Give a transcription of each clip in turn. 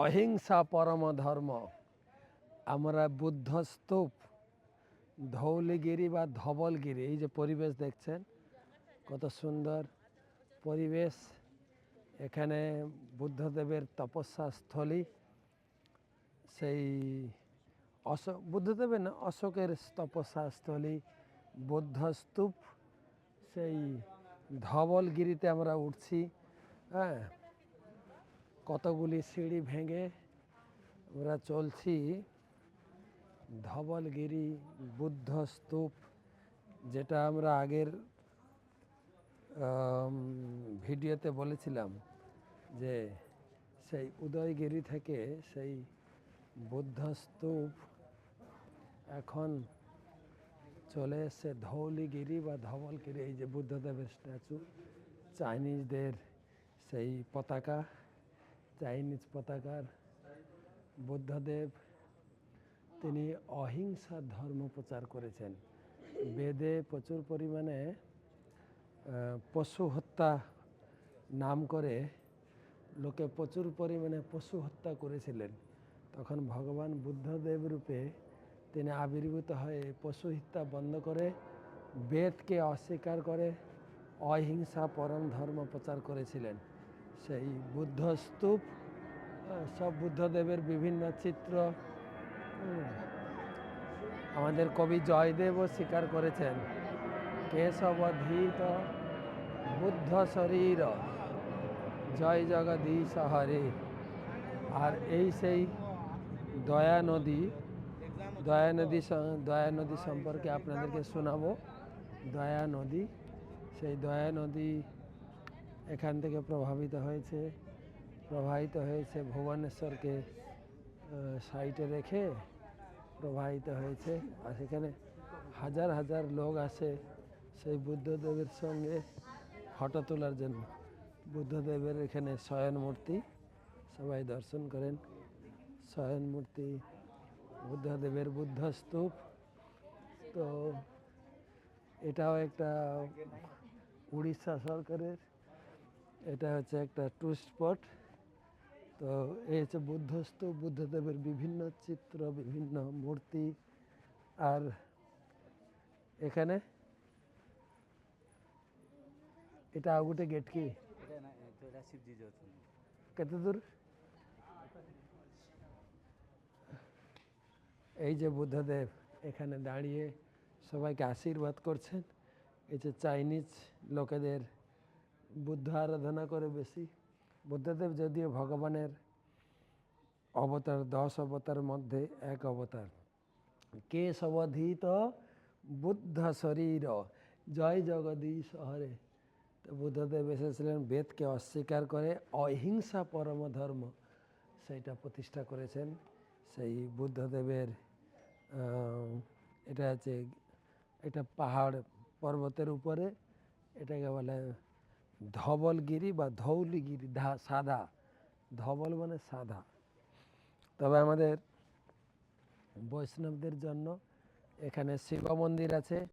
অহিংসা পরম ধর্ম আমরা বুদ্ধ স্তূপ ধৌলিগিরি বা ধবলগিরি। এই যে পরিবেশ দেখছেন, কত সুন্দর পরিবেশ। এখানে বুদ্ধদেবের তপস্যা স্থলী। সেই অশোক বুদ্ধদেবের না, অশোকের তপস্যা স্থলী বৌদ্ধ স্তূপ সেই ধবলগিরিতে আমরা উঠছি হ্যাঁ। কতগুলি সিঁড়ি ভেঙে আমরা চলছি? ধবলগিরি বুদ্ধ স্তূপ যেটা আমরা আগের ভিডিওতে বলেছিলাম যে সেই উদয়গিরি থেকে সেই বুদ্ধ স্তূপ এখন চলে এসছে ধৌলিগিরি বা ধবলগিরি, এই যে বুদ্ধদেবের স্ট্যাচু চাইনিজদের সেই পতাকা। চাইনিজ পতাকার বুদ্ধদেব, তিনি অহিংসার ধর্ম প্রচার করেছেন। বেদে প্রচুর পরিমাণে পশু হত্যা নাম করে লোকে প্রচুর পরিমাণে পশু হত্যা করেছিলেন। তখন ভগবান বুদ্ধদেব রূপে তিনি আবির্ভূত হয়ে পশু হত্যা বন্ধ করে বেদকে অস্বীকার করে অহিংসা পরম ধর্ম প্রচার করেছিলেন। সেই বুদ্ধ স্তূপ সব বুদ্ধদেবের বিভিন্ন চিত্র। আমাদের কবি জয়দেবও স্বীকার করেছেন, কেশবধীত বুদ্ধ শরীর, জয় জগদীশ হরে। আর এই সেই দয়া নদী দয়া নদী দয়া নদী সম্পর্কে আপনাদেরকে শোনাবো। দয়া নদী, সেই দয়া নদী এখান থেকে প্রভাবিত হয়েছে। প্রবাহিত হয়েছে ভুবনেশ্বরকে সাইটে রেখে প্রবাহিত হয়েছে। আর সেখানে হাজার হাজার লোক আসে সেই বুদ্ধদেবের সঙ্গে ফটো তোলার জন্য। বুদ্ধদেবের এখানে শয়ন মূর্তি, সবাই দর্শন করেন। শয়ন মূর্তি, বুদ্ধদেবের বুদ্ধ স্তূপ তো এটাও একটা উড়িষ্যা সরকারের এটা হচ্ছে একটা টুরিস্ট স্পট তো এই হচ্ছে বুদ্ধস্ত বুদ্ধদেবের বিভিন্ন চিত্র বিভিন্ন মূর্তি। আর এখানে এটা আগুটে গেট কি? কত দূর? এই যে বুদ্ধদেব এখানে দাঁড়িয়ে সবাইকে আশীর্বাদ করছেন। এই যে চাইনিজ লোকেদের বুদ্ধ আরাধনা করে বেশি। বুদ্ধদেব যদিও ভগবানের অবতার, দশ অবতার মধ্যে এক অবতার। কে সবধিত বুদ্ধ শরীর, জয় জগদীশ হরে। তো বুদ্ধদেব এসেছিলেন বেদকে অস্বীকার করে, অহিংসা পরম ধর্ম সেইটা প্রতিষ্ঠা করেছেন। সেই বুদ্ধদেবের এটা আছে এটা পাহাড় পর্বতের উপরে, এটাকে বলে ধবলগিরি বা ধৌলিগিরি, ধা, সাদা। ধবল মানে সাদা। তবে আমাদের বৈষ্ণবদের জন্য এখানে শিব মন্দির আছে।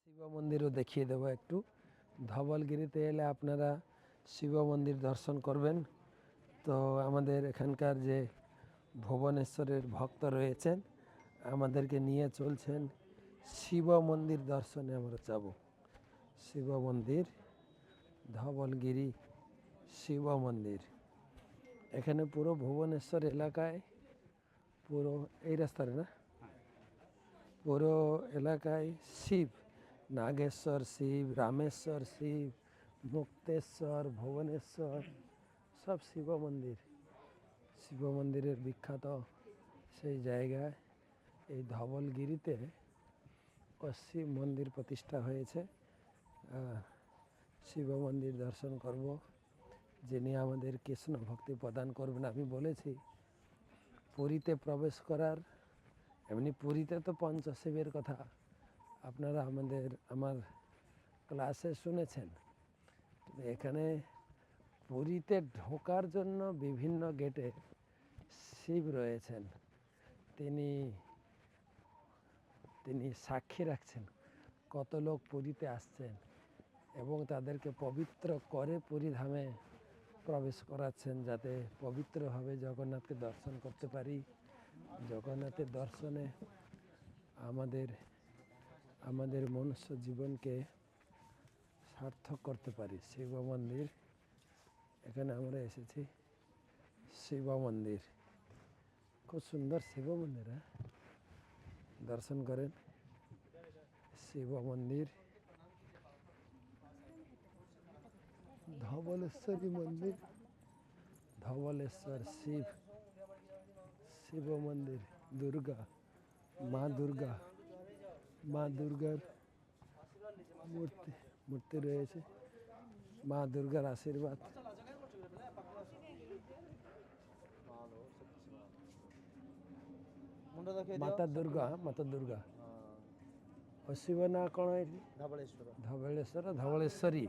শিব মন্দিরও দেখিয়ে দেবো একটু। ধবলগিরিতে এলে আপনারা শিব মন্দির দর্শন করবেন। তো আমাদের এখানকার যে ভুবনেশ্বরের ভক্ত রয়েছেন, আমাদেরকে নিয়ে চলছেন শিব মন্দির দর্শনে আমরা যাব। শিব মন্দির ধবলগিরি শিব মন্দির। এখানে পুরো ভুবনেশ্বর এলাকায়, পুরো এই রাস্তারে না? পুরো এলাকায় শিব, নাগেশ্বর শিব, রামেশ্বর শিব, মুক্তেশ্বর, ভুবনেশ্বর, সব শিব মন্দির। শিব মন্দিরের বিখ্যাত সেই জায়গায় এই ধবলগিরিতে শিব মন্দির প্রতিষ্ঠা হয়েছে। শিব মন্দির দর্শন করব, যিনি আমাদের কৃষ্ণ ভক্তি প্রদান করবেন, আমি বলেছি, পুরীতে প্রবেশ করার, এমনি পুরীতে তো পঞ্চশিবের কথা, আপনারা আমাদের, আমার ক্লাসে শুনেছেন এখানে পুরীতে ঢোকার জন্য বিভিন্ন গেটে শিব রয়েছেন, তিনি তিনি সাক্ষী রাখছেন, কত লোক পুরীতে আসছেন এবং তাদেরকে পবিত্র করে পরিধামে প্রবেশ করাচ্ছেন যাতে পবিত্রভাবে জগন্নাথকে দর্শন করতে পারি। জগন্নাথের দর্শনে আমাদের আমাদের মনুষ্য জীবনকে সার্থক করতে পারি। শিব মন্দির, এখানে আমরা এসেছি। শিব মন্দির, খুব সুন্দর শিব মন্দির হ্যাঁ? দর্শন করেন। শিব মন্দির धवलेश्वरी मंदिर धवलेश्वर शिव शिव मंदिर दुर्गा माँ दुर्गा माँ दुर्गार मूर्ति मूर्ति रहे माँ दुर्गार आशीर्वाद। माता दुर्गा माता दुर्गा। और शिव ना कौन धवलेश्वर। धवलेश्वर धवलेश्वरी।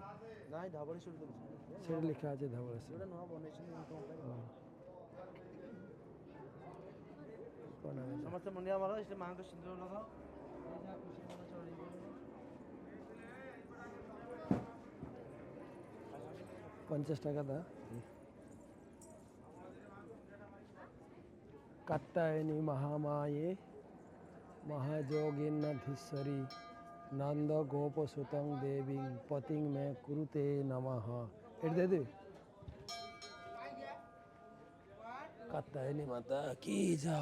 ना धवलेश्वर सेठ धवल से। समस्त मुंडिया वाला इसलिए मांग महामाये महाजोगिन अधिसरी नंदा गोपसुतं देविं पतिं मैं कुरुते नमः। हिट दे दे। कत्ता है नहीं माता की जा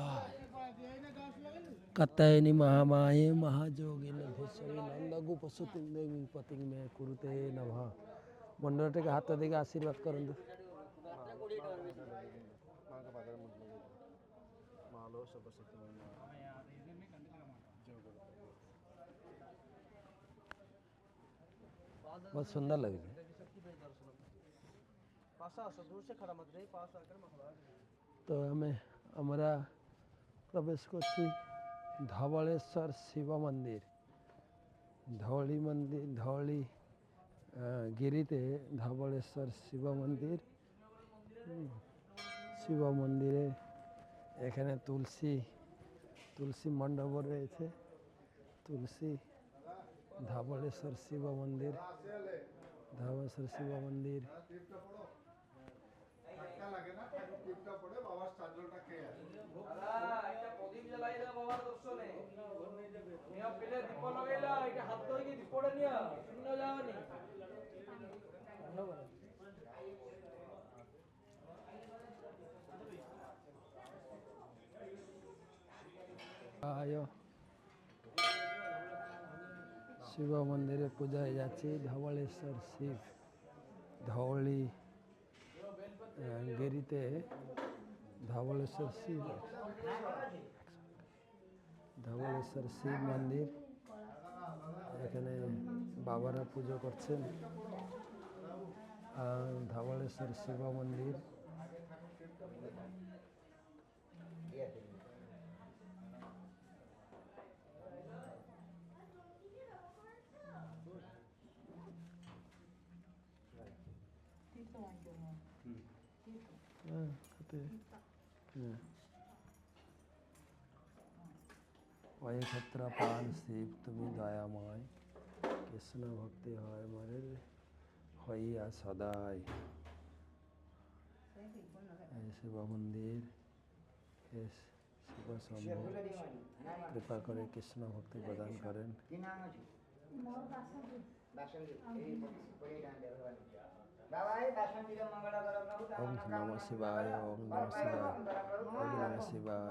कत्ता है नहीं महामाये महाजोगी ने भूषणी नंदा पशुतिंग देवी पतिंग में कुरुते नवा मंडरटे का हाथ देगा आशीर्वाद करून दे। बहुत सुंदर लग। रही तो आम हमारा प्रवेश करवलेश्वर शिव मंदिर धौली मंदिर धौली गिरीते धवलेश्वर शिव मंदिर हम्म, शिव मंदिर एखे तुलसी तुलसी मंडप रहे तुलसी धवलेश्वर शिव मंदिर धवलेश्वर शिव मंदिर। আয় শিব মন্দিরে পূজা হয়ে যাচ্ছে ধবলেশ্বর শিব আহ, গেরিতে ধবলেশ্বর শিব ধবলেশ্বর শিব মন্দির এখানে বাবারা পুজো করছেন ধবলেশ্বর শিব মন্দির হ্যাঁ, ওতে, ওই ক্ষেত্র পান শিব তুমি দয়াময়। কৃষ্ণ ভক্তি হয় মরে হইয়া এই শিব মন্দির এ শিব শম্ভু কৃপা করে কৃষ্ণ ভক্তি প্রদান করেন। কি নাম আছে বাসন্তী এই বলি ডান্ডে ভগবান বাবা এই বাসন্তীর মঙ্গল কর প্রভু। ওম নম শিবায়। ওম নম শিবায়।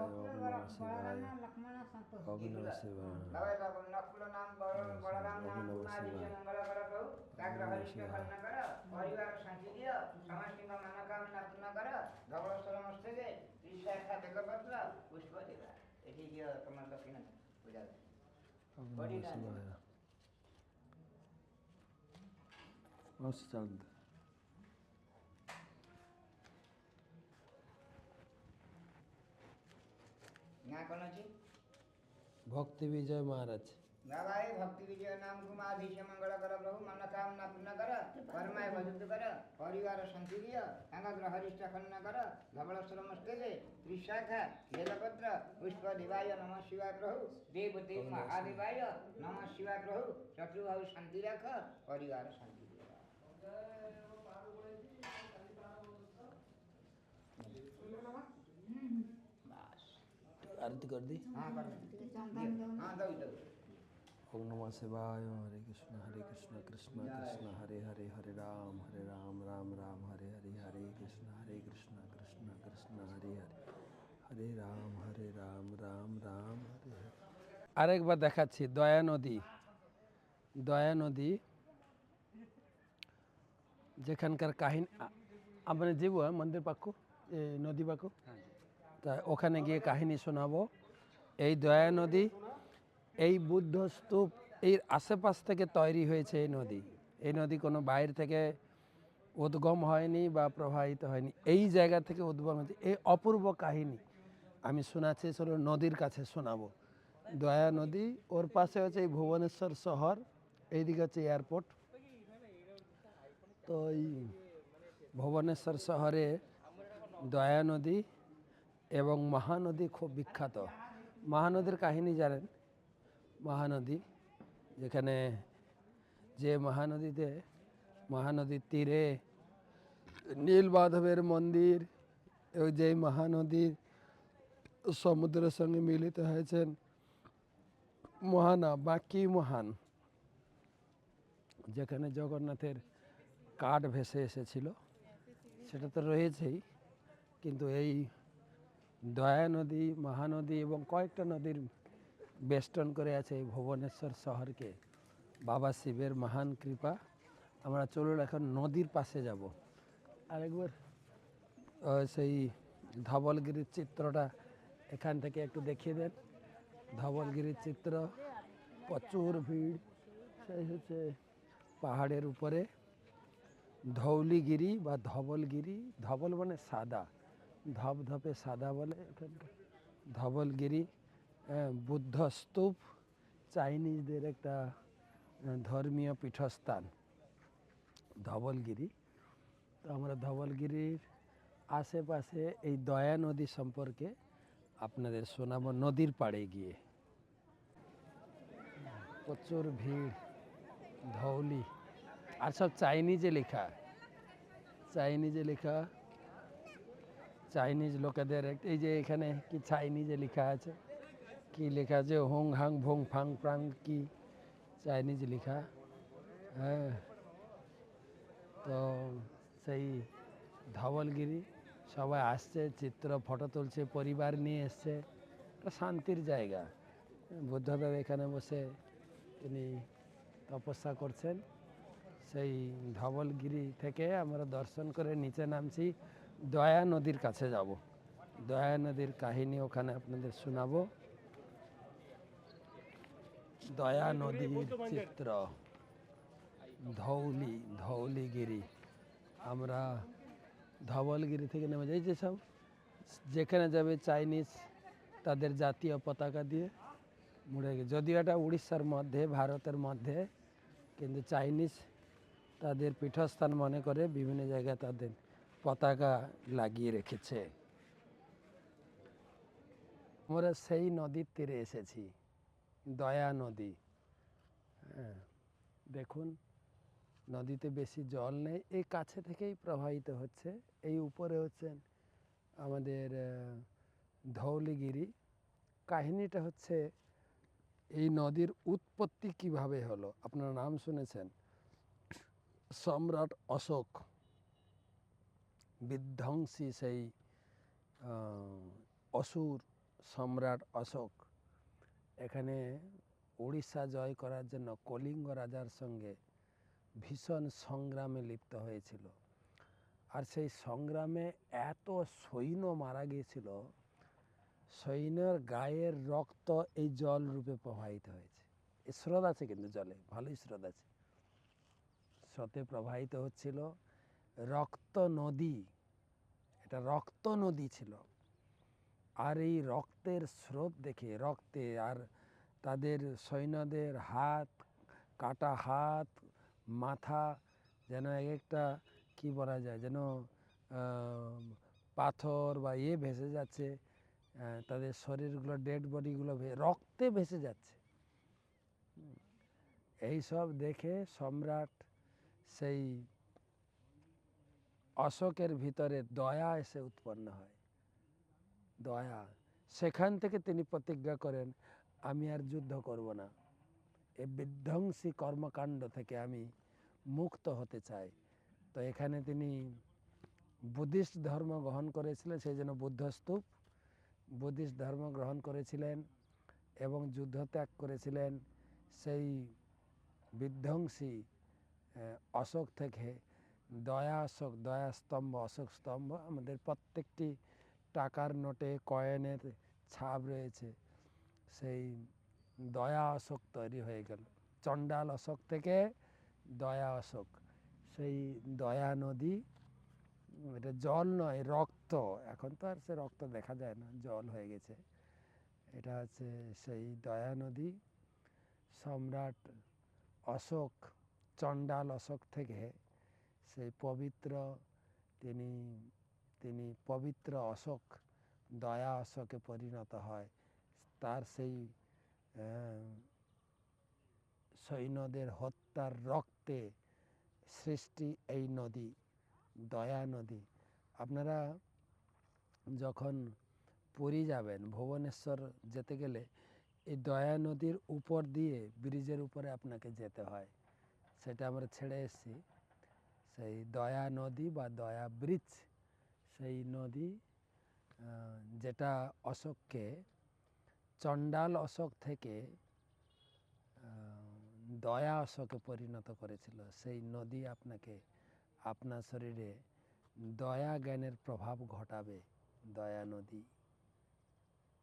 ওম নম নম ওম নম শিবায় বাবা বাবা নকুল নাম নাম উমাদেবী মঙ্গল কর প্রভু কাগ্র হরিষ্ঠ কর্ণ কর পরিবার শান্তি দিও সমষ্টিঙ্গ মনোকামনা পূর্ণ কর ধবলেশ্বর মস্তকে ত্রিশাখা বেগপত্র পুষ্প দেবা এটি দিও তোমার দক্ষিণ পূজা ওম নম শিবায় মাউস চাল দে। না आरती कर दी हाँ कर हाँ दो दो ओम नमः शिवाय हरे कृष्ण हरे कृष्ण कृष्ण कृष्ण हरे हरे हरे राम हरे राम राम राम हरे हरे हरे कृष्ण हरे कृष्ण कृष्ण कृष्ण हरे हरे হরে রাম হরে রাম রাম রাম হরে হরে আরেকবার দেখাচ্ছি দয়া নদী দয়া নদী যেখানকার কাহিনী আ- আমরা যাব মন্দির পাকু এ নদী পাকু তা ওখানে গিয়ে কাহিনী শোনাবো। এই দয়া নদী, এই বুদ্ধ স্তূপ এর আশেপাশ থেকে তৈরি হয়েছে এই নদী। এই নদী কোনো বাইরে থেকে উদ্গম হয়নি বা প্রবাহিত হয়নি। এই জায়গা থেকে উদ্গম হয়েছে। এই অপূর্ব কাহিনী আমি শোনাচ্ছি, চলো নদীর কাছে শোনাবো। দয়া নদী, ওর পাশে হচ্ছে এই ভুবনেশ্বর শহর, এইদিকে হচ্ছে এয়ারপোর্ট। তো এই ভুবনেশ্বর শহরে দয়া নদী এবং মহানদী খুব বিখ্যাত। মহানদীর কাহিনী জানেন? মহানদী যেখানে যে মহানদীতে, মহানদীর তীরে নীলমাধবের মন্দির, ওই যে মহানদীর সমুদ্রের সঙ্গে মিলিত হয়েছেন মহানা বাকি মহান, যেখানে জগন্নাথের কাঠ ভেসে এসেছিল। সেটা তো রয়েছেই, কিন্তু এই দয়া নদী মহানদী এবং কয়েকটা নদীর বেষ্টন করে আছে এই ভুবনেশ্বর শহরকে। বাবা শিবের মহান কৃপা। আমরা চলুন এখন নদীর পাশে যাব। আরেকবার সেই ধবলগিরির চিত্রটা এখান থেকে একটু দেখিয়ে দেন। ধবলগিরির চিত্র, প্রচুর ভিড়। সেই হচ্ছে পাহাড়ের উপরে। ধৌলিগিরি বা ধবলগিরি, ধবল মানে সাদা। ধপধপে সাদা বলে এখানকার ধবলগিরি আহ, বুদ্ধ স্তূপ চাইনিজদের একটা ধর্মীয় পীঠস্থান ধবলগিরি। তো আমরা ধবলগিরির আশেপাশে এই দয়া নদী সম্পর্কে আপনাদের শোনাবো নদীর পাড়ে গিয়ে। প্রচুর ভিড় ধৌলি আর সব চাইনিজে লেখা চাইনিজে লেখা চাইনিজ লোকেদের এই যে এখানে কি চাইনিজে লেখা আছে? কি লেখা আছে? হোং হাং ভোং ফাং প্রাং কি চাইনিজ লেখা? হ্যাঁ। তো সেই ধবলগিরি, সবাই আসছে, চিত্র, ফটো তুলছে, পরিবার নিয়ে এসছে। একটা শান্তির জায়গা। বুদ্ধদেব এখানে বসে তিনি তপস্যা করছেন। সেই ধবলগিরি থেকে আমরা দর্শন করে নিচে নামছি। দয়া নদীর কাছে যাব। দয়া নদীর কাহিনী ওখানে আপনাদের শোনাবো। দয়া নদীর চিত্র, ধৌলি, ধৌলিগিরি। আমরা ধবলগিরি থেকে নেমে যাই যে সব। যেখানে যাবে চাইনিজ, তাদের জাতীয় পতাকা দিয়ে মুড়ে গেছে যদিও এটা উড়িষ্যার মধ্যে, ভারতের মধ্যে, কিন্তু চাইনিজ তাদের পীঠস্থান মনে করে বিভিন্ন জায়গায় তাদের পতাকা লাগিয়ে রেখেছে। আমরা সেই নদীর তীরে এসেছি, দয়া নদী। হ্যাঁ দেখুন, নদীতে বেশি জল নেই, এই কাছে থেকেই প্রবাহিত হচ্ছে। এই উপরে হচ্ছেন আমাদের ধৌলিগিরি। কাহিনীটা হচ্ছে, এই নদীর উৎপত্তি কীভাবে হলো? আপনার নাম শুনেছেন? সম্রাট অশোক। বিধ্বংসী সেই অসুর সম্রাট অশোক। এখানে উড়িষ্যা জয় করার জন্য কলিঙ্গ রাজার সঙ্গে ভীষণ সংগ্রামে লিপ্ত হয়েছিল। আর সেই সংগ্রামে এত সৈন্য মারা গিয়েছিল, সৈন্যর গায়ের রক্ত এই জল রূপে প্রবাহিত হয়েছে। স্রোত আছে কিন্তু জলে, ভালোই স্রোত আছে। স্রোতে প্রবাহিত হচ্ছিল রক্ত নদী, এটা রক্ত নদী ছিল আর এই রক্তের স্রোত দেখে, রক্তে আর তাদের সৈন্যদের হাত, কাটা হাত, মাথা যেন এক একটা কি বলা যায়, যেন পাথর বা ইয়ে ভেসে যাচ্ছে তাদের শরীরগুলো ডেড বডিগুলো রক্তে ভেসে যাচ্ছে। এই সব দেখে সম্রাট সেই অশোকের ভিতরে দয়া এসে উৎপন্ন হয়। দয়া। সেখান থেকে তিনি প্রতিজ্ঞা করেন, আমি আর যুদ্ধ করব না। এ বিধ্বংসী কর্মকাণ্ড থেকে আমি মুক্ত হতে চাই। তো এখানে তিনি বুদ্ধিস্ট ধর্ম গ্রহণ করেছিলেন, সেই জন্য বুদ্ধস্তূপ বুদ্ধিস্ট ধর্ম গ্রহণ করেছিলেন এবং যুদ্ধ ত্যাগ করেছিলেন সেই বিধ্বংসী অশোক থেকে। দয়া অশোক দয়া স্তম্ভ, অশোক স্তম্ভ, আমাদের প্রত্যেকটি টাকার নোটে, কয়েনের ছাপ রয়েছে। সেই দয়া অশোক তৈরি হয়ে গেল। চণ্ডাল অশোক থেকে দয়া অশোক। সেই দয়া নদী, এটা জল নয়, রক্ত। এখন তো আর সে রক্ত দেখা যায় না, জল হয়ে গেছে। এটা হচ্ছে সেই দয়া নদী। সম্রাট অশোক, চণ্ডাল অশোক থেকে সেই পবিত্র তিনি তিনি পবিত্র অশোক, দয়া অশোকে পরিণত হয়। তার সেই সৈন্যদের হত্যার রক্তে সৃষ্টি এই নদী, দয়া নদী। আপনারা যখন পুরী যাবেন, ভুবনেশ্বর যেতে গেলে এই দয়া নদীর উপর দিয়ে, ব্রিজের উপরে আপনাকে যেতে হয়। সেটা আমরা ছেড়ে এসেছি। সেই দয়া নদী বা দয়া ব্রিজ, সেই নদী যেটা অশোককে, চণ্ডাল অশোক থেকে দয়া অশোকে পরিণত করেছিল। সেই নদী আপনাকে আপনার শরীরে দয়া জ্ঞানের প্রভাব ঘটাবে, দয়া নদী।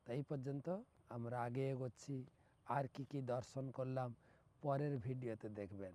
তাই পর্যন্ত আমরা আগে এগোচ্ছি। আর কি কি দর্শন করলাম, পরের ভিডিওতে দেখবেন।